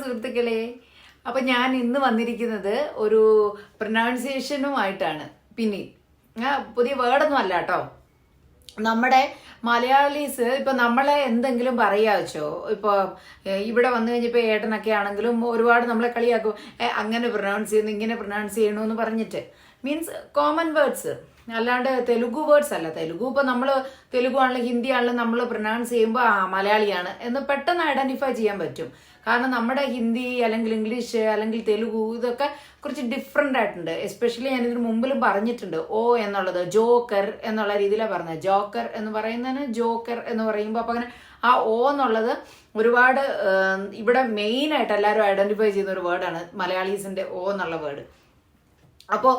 സുഹൃത്തുക്കളെ അപ്പൊ ഞാൻ ഇന്ന് വന്നിരിക്കുന്നത് ഒരു പ്രൊനൗൺസിയേഷനുമായിട്ടാണ് പിന്നെ പുതിയ വേർഡൊന്നും അല്ല കേട്ടോ. നമ്മുടെ മലയാളീസ് ഇപ്പൊ നമ്മളെ എന്തെങ്കിലും പറയാച്ചോ ഇപ്പൊ ഏ, ഇവിടെ വന്നു കഴിഞ്ഞപ്പോ ഏട്ടനൊക്കെ ആണെങ്കിലും ഒരുപാട് നമ്മളെ കളിയാക്കും. അങ്ങനെ പ്രൊനൗൺസ് ചെയ്യുന്നു ഇങ്ങനെ പ്രൊനൗൺസ് ചെയ്യണമെന്ന് പറഞ്ഞിട്ട്. മീൻസ് കോമൺ വേർഡ്സ് അല്ലാണ്ട് തെലുഗു വേർഡ്സ് അല്ല. തെലുഗു ഇപ്പൊ നമ്മൾ തെലുഗു ആണെങ്കിലും ഹിന്ദി ആണെങ്കിലും നമ്മൾ പ്രൊനൗൺസ് ചെയ്യുമ്പോൾ ആ മലയാളിയാണ് എന്ന് പെട്ടെന്ന് ഐഡന്റിഫൈ ചെയ്യാൻ പറ്റും. കാരണം നമ്മുടെ ഹിന്ദി അല്ലെങ്കിൽ ഇംഗ്ലീഷ് അല്ലെങ്കിൽ തെലുഗു ഇതൊക്കെ കുറച്ച് ഡിഫറെന്റ് ആയിട്ടുണ്ട്. എസ്പെഷ്യലി ഞാൻ ഇതിന് മുമ്പിലും പറഞ്ഞിട്ടുണ്ട്. ഓ എന്നുള്ളത് ജോക്കർ എന്നുള്ള രീതിയിലാണ് പറഞ്ഞത്. ജോക്കർ എന്ന് പറയുന്നതിന് ജോക്കർ എന്ന് പറയുമ്പോൾ അപ്പം അങ്ങനെ ആ ഓ എന്നുള്ളത് ഒരുപാട് ഇവിടെ മെയിൻ ആയിട്ട് എല്ലാവരും ഐഡന്റിഫൈ ചെയ്യുന്ന ഒരു വേർഡാണ് മലയാളീസിന്റെ ഓ എന്നുള്ള വേർഡ് അപ്പോൾ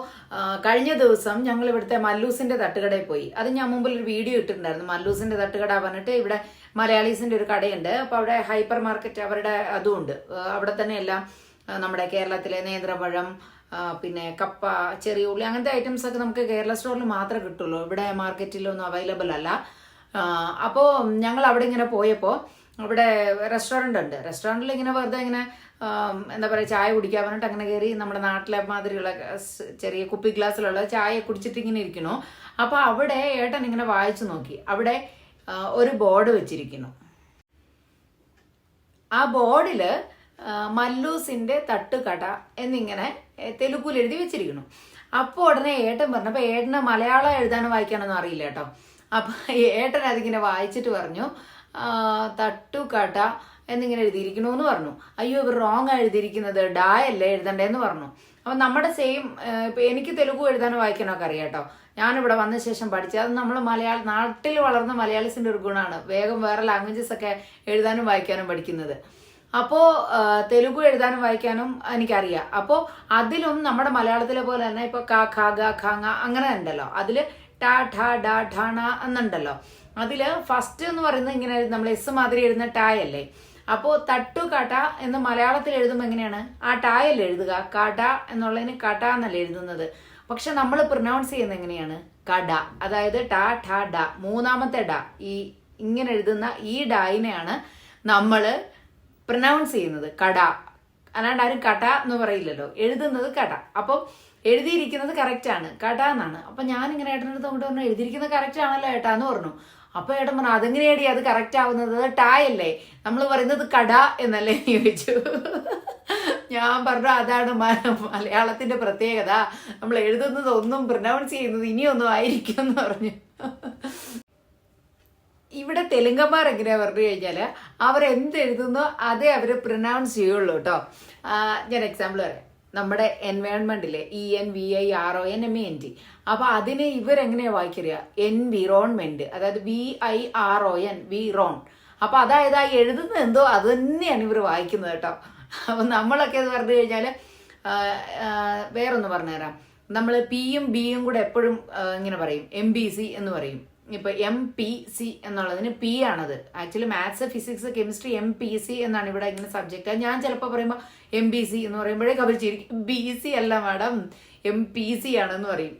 കഴിഞ്ഞ ദിവസം ഞങ്ങൾ ഇവിടുത്തെ മല്ലൂസിന്റെ തട്ടുകടയിൽ പോയി. അത് ഞാൻ മുമ്പിൽ ഒരു വീഡിയോ ഇട്ടിട്ടുണ്ടായിരുന്നു. മല്ലൂസിന്റെ തട്ടുകട പറഞ്ഞിട്ട് ഇവിടെ മലയാളീസിന്റെ ഒരു കടയുണ്ട്. അപ്പോൾ അവിടെ ഹൈപ്പർ മാർക്കറ്റ് അവരുടെ അതും ഉണ്ട് ആ, അവിടെ തന്നെ എല്ലാം നമ്മുടെ കേരളത്തിലെ നേന്ത്രപഴം പിന്നെ കപ്പ ചെറിയ ഉള്ളി അങ്ങനത്തെ ഐറ്റംസ് ഒക്കെ നമുക്ക് കേരള സ്റ്റോറിൽ മാത്രമേ കിട്ടുള്ളൂ. ഇവിടെ മാർക്കറ്റിലൊന്നും അവൈലബിൾ അല്ല. അപ്പോൾ ഞങ്ങൾ അവിടെ ഇങ്ങനെ പോയപ്പോൾ അവിടെ റെസ്റ്റോറന്റ് ഉണ്ട്. റെസ്റ്റോറന്റിൽ ഇങ്ങനെ വെറുതെ ഇങ്ങനെ എന്താ പറയുക ചായ കുടിക്കാൻ പറഞ്ഞിട്ട് അങ്ങനെ കയറി നമ്മുടെ നാട്ടിലെ മാതിരിയുള്ള ചെറിയ കുപ്പി ഗ്ലാസ്സിലുള്ള ചായ കുടിച്ചിട്ട് ഇങ്ങനെ ഇരിക്കണു അപ്പോൾ അവിടെ ഏട്ടൻ ഇങ്ങനെ വായിച്ചു നോക്കി. അവിടെ ഒരു ബോർഡ് വെച്ചിരിക്കുന്നു. ആ ബോർഡിൽ മല്ലൂസിന്റെ തട്ടുകട എന്നിങ്ങനെ ഏ, എഴുതി വെച്ചിരിക്കുന്നു. അപ്പോൾ ഉടനെ ഏട്ടൻ പറഞ്ഞു അപ്പോൾ ഏട്ടന് മലയാളം എഴുതാനും വായിക്കാനൊന്നും അറിയില്ല കേട്ടോ. അപ്പം ഏട്ടൻ അതിങ്ങനെ വായിച്ചിട്ട് പറഞ്ഞു തട്ടുകട എന്നിങ്ങനെ എഴുതിയിരിക്കണു എന്ന് പറഞ്ഞു. അയ്യോ ഇവർ റോങ് എഴുതിയിരിക്കുന്നത്. ഡായല്ലേ എഴുതണ്ടേന്ന് പറഞ്ഞു. അപ്പം നമ്മുടെ സെയിം ഇപ്പം എനിക്ക് തെലുഗു എഴുതാനും വായിക്കാനൊക്കെ അറിയാം കേട്ടോ. ഞാനിവിടെ വന്ന ശേഷം പഠിച്ചു അത് നമ്മൾ മലയാള നാട്ടിൽ വളർന്ന മലയാളീസിന്റെ ഒരു ഗുണമാണ് വേഗം വേറെ ലാംഗ്വേജസ് ഒക്കെ എഴുതാനും വായിക്കാനും പഠിക്കുന്നത്. അപ്പോൾ തെലുഗു എഴുതാനും വായിക്കാനും എനിക്കറിയാം. അപ്പോൾ അതിലും നമ്മുടെ മലയാളത്തിലെ പോലെ തന്നെ ഇപ്പോൾ കാ ഖാ ഗ ഖാ അങ്ങനെ ഉണ്ടല്ലോ. അതിൽ ടാ ഠാ ഡാ ഠാണ എന്നുണ്ടല്ലോ. അതിൽ ഫസ്റ്റ് എന്ന് പറയുന്നത് ഇങ്ങനെ നമ്മൾ എസ് മാതിരി എഴുതുന്ന ടായല്ലേ അപ്പോൾ തട്ടു കട എന്ന് മലയാളത്തിൽ എഴുതുമ്പോൾ എങ്ങനെയാണ്? ആ ടായല്ലേ എഴുതുക? കട എന്നുള്ളതിന് കട എന്നല്ല എഴുതുന്നത്. പക്ഷെ നമ്മൾ പ്രൊനൗൺസ് ചെയ്യുന്നത് എങ്ങനെയാണ്? കട. അതായത് ട ട ഡ. മൂന്നാമത്തെ ഡ. ഈ ഇങ്ങനെ എഴുതുന്ന ഈ ഡായിനെയാണ് നമ്മൾ പ്രൊനൗൺസ് ചെയ്യുന്നത്. കട. അല്ലാണ്ട് ആരും കട എന്ന് പറയില്ലല്ലോ. എഴുതുന്നത് കട. അപ്പം എഴുതിയിരിക്കുന്നത് കറക്റ്റ് ആണ്. കട എന്നാണ്. അപ്പൊ ഞാൻ ഇങ്ങനെ ഏട്ടനടുത്ത് കൊണ്ട് പറഞ്ഞു എഴുതിയിരിക്കുന്നത് കറക്റ്റ് ആണല്ലോ ഏട്ടാ എന്ന് പറഞ്ഞു. അപ്പൊ ഏട്ടൻ പറഞ്ഞു അതെങ്ങനെയാടി അത് കറക്റ്റ് ആവുന്നത്? ടായല്ലേ നമ്മൾ പറയുന്നത് കട എന്നല്ലേ എന്ന് ചോദിച്ചു. ഞാൻ പറഞ്ഞു അതാണ് മലയാളത്തിന്റെ പ്രത്യേകത. നമ്മൾ എഴുതുന്നത് ഒന്നും പ്രൊനൗൺസ് ചെയ്യുന്നത് ഇനിയൊന്നും ആയിരിക്കും എന്ന് പറഞ്ഞു. ഇവിടെ തെലുങ്കന്മാർ എങ്ങനെയാ പറഞ്ഞു എന്ത് എഴുതുന്നോ അതേ അവർ പ്രൊനൗൺസ് ചെയ്യുള്ളൂ കേട്ടോ. ഞാൻ എക്സാമ്പിൾ പറയാം. നമ്മുടെ എൻവയോൺമെന്റിലെ E N V I R O N M N T അപ്പൊ അതിനെ ഇവരെങ്ങനെയാ വായിക്കറിയ? എൻവിറോൺമെന്റ് അതായത് V I R O N vi ron അപ്പൊ അതായത് ആ എഴുതുന്നത് എന്തോ അത് തന്നെയാണ് ഇവർ വായിക്കുന്നത് കേട്ടോ. അപ്പൊ നമ്മളൊക്കെ എന്ന് പറഞ്ഞു കഴിഞ്ഞാൽ വേറൊന്ന് പറഞ്ഞുതരാം. നമ്മൾ പിയും ബിയും കൂടെ എപ്പോഴും ഇങ്ങനെ പറയും. എം ബി സി എന്ന് പറയും. ഇപ്പൊ എം പി സി എന്നുള്ളതിന് പി ആണത്. Actually maths physics chemistry M P C എന്നാണ് ഇവിടെ ഇങ്ങനെ സബ്ജക്റ്റ് ഞാൻ ചിലപ്പോൾ പറയുമ്പോൾ എം ബി സി എന്ന് പറയുമ്പോഴേ അവർ ചിരിക്കും. ബി സി അല്ല മാഡം. എം പി സി ആണെന്ന് പറയും.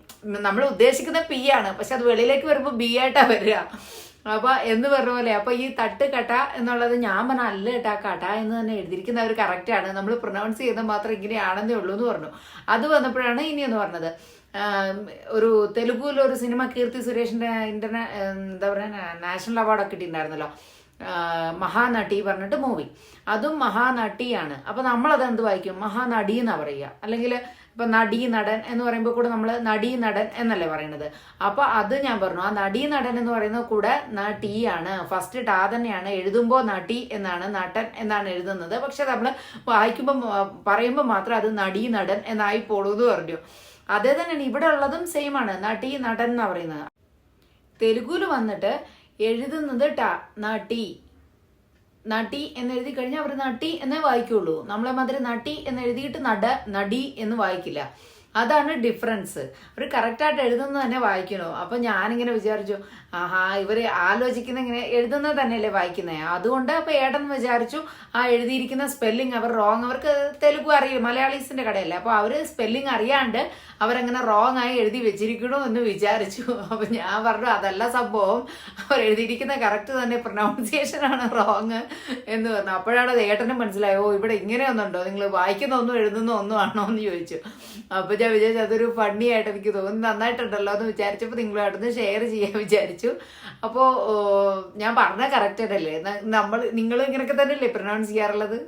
നമ്മൾ ഉദ്ദേശിക്കുന്ന പി ആണ്. പക്ഷെ അത് വെളിയിലേക്ക് വരുമ്പോൾ ബി ആയിട്ടാ വരിക. അപ്പൊ എന്ന് പറഞ്ഞ പോലെ അപ്പൊ ഈ തട്ട് കട്ട എന്നുള്ളത് ഞാൻ പറഞ്ഞ അല്ല കേട്ടാ. കട എന്ന് തന്നെ എഴുതിയിരിക്കുന്നവർ കറക്റ്റ് ആണ്. നമ്മൾ പ്രൊനൗൺസ് ചെയ്യുന്നത് മാത്രം ഇങ്ങനെയാണെന്നേ ഉള്ളൂ എന്ന് പറഞ്ഞു. അത് വന്നപ്പോഴാണ് ഇനി എന്ന് പറഞ്ഞത്. ഒരു തെലുഗുവിൽ ഒരു സിനിമ കീർത്തി സുരേഷിന്റെ ഇന്റർനാ എന്താ പറയുക നാഷണൽ അവാർഡൊക്കെ കിട്ടിയിട്ടുണ്ടായിരുന്നല്ലോ. മഹാനടി പറഞ്ഞിട്ട് മൂവി. അതും മഹാനടിയാണ്. അപ്പൊ നമ്മളത് എന്ത് വായിക്കും? മഹാനടി എന്നാ പറയുക. അല്ലെങ്കിൽ ഇപ്പൊ നടി നടൻ എന്ന് പറയുമ്പോൾ കൂടെ നമ്മൾ നടി നടൻ എന്നല്ലേ പറയണത്. അപ്പൊ അത് ഞാൻ പറഞ്ഞു. ആ നടി നടൻ എന്ന് പറയുന്ന കൂടെ നടി ആണ് ഫസ്റ്റ് ടാ തന്നെയാണ്. എഴുതുമ്പോൾ നടി എന്നാണ് നടൻ എന്നാണ് എഴുതുന്നത്. പക്ഷെ നമ്മൾ വായിക്കുമ്പോൾ പറയുമ്പോൾ മാത്രം അത് നടി നടൻ എന്നായി പോളൂ എന്ന് പറഞ്ഞു. അതേ തന്നെയാണ് ഇവിടെ ഉള്ളതും സെയിം ആണ്. നടി നടൻ എന്നാ പറയുന്നത്. തെലുഗുൽ വന്നിട്ട് എഴുതുന്നത് ട നടി. നടി എന്ന് എഴുതി കഴിഞ്ഞാൽ അവർ നട്ടി എന്നേ വായിക്കുള്ളൂ. നമ്മളെ മാതിരി നട്ടി എന്ന് എഴുതിയിട്ട് നട നടി എന്ന് വായിക്കില്ല. അതാണ് ഡിഫറൻസ് അവർ കറക്റ്റായിട്ട് എഴുതുന്നത് തന്നെ വായിക്കണോ? അപ്പൊ ഞാനിങ്ങനെ വിചാരിച്ചു ആഹാ ഇവർ ആലോചിക്കുന്ന ഇങ്ങനെ എഴുതുന്നത് തന്നെയല്ലേ വായിക്കുന്നത് അതുകൊണ്ട് അപ്പൊ ഏട്ടൻ വിചാരിച്ചു ആ എഴുതിയിരിക്കുന്ന സ്പെല്ലിംഗ് അവർ റോങ് അവർക്ക് തെലുഗു അറിയില്ല മലയാളീസിന്റെ കടയല്ലേ. അപ്പോൾ അവർ സ്പെല്ലിംഗ് അറിയാണ്ട് അവരങ്ങനെ റോങ് ആയി എഴുതി വെച്ചിരിക്കണോ എന്ന് വിചാരിച്ചു. അപ്പൊ ഞാൻ പറഞ്ഞു അതല്ല സംഭവം. അവർ എഴുതിയിരിക്കുന്ന കറക്റ്റ് തന്നെ പ്രൊനൗൺസിയേഷൻ ആണ് റോങ് എന്ന് പറഞ്ഞു. അപ്പോഴാണ് അത് ഏട്ടനും മനസ്സിലായോ ഇവിടെ ഇങ്ങനെയൊന്നുണ്ടോ? നിങ്ങൾ വായിക്കുന്ന ഒന്നും എഴുതുന്ന ഒന്നും ആണോ? എന്ന് ചോദിച്ചു. അപ്പൊ ഞാൻ വിചാരിച്ചു അതൊരു ഫണ്ണി ആയിട്ട് എനിക്ക് തോന്നുന്നു. നന്നായിട്ടുണ്ടല്ലോ എന്ന് വിചാരിച്ചപ്പോൾ നിങ്ങളായിട്ടൊന്ന് ഷെയർ ചെയ്യാൻ വിചാരിച്ചു. അപ്പോൾ ഞാൻ പറഞ്ഞ കറക്റ്റ് അല്ലേ? നമ്മൾ നിങ്ങൾ ഇങ്ങനെയൊക്കെ തന്നെയല്ലേ പ്രൊനൗൺസ് ചെയ്യാറുള്ളത്?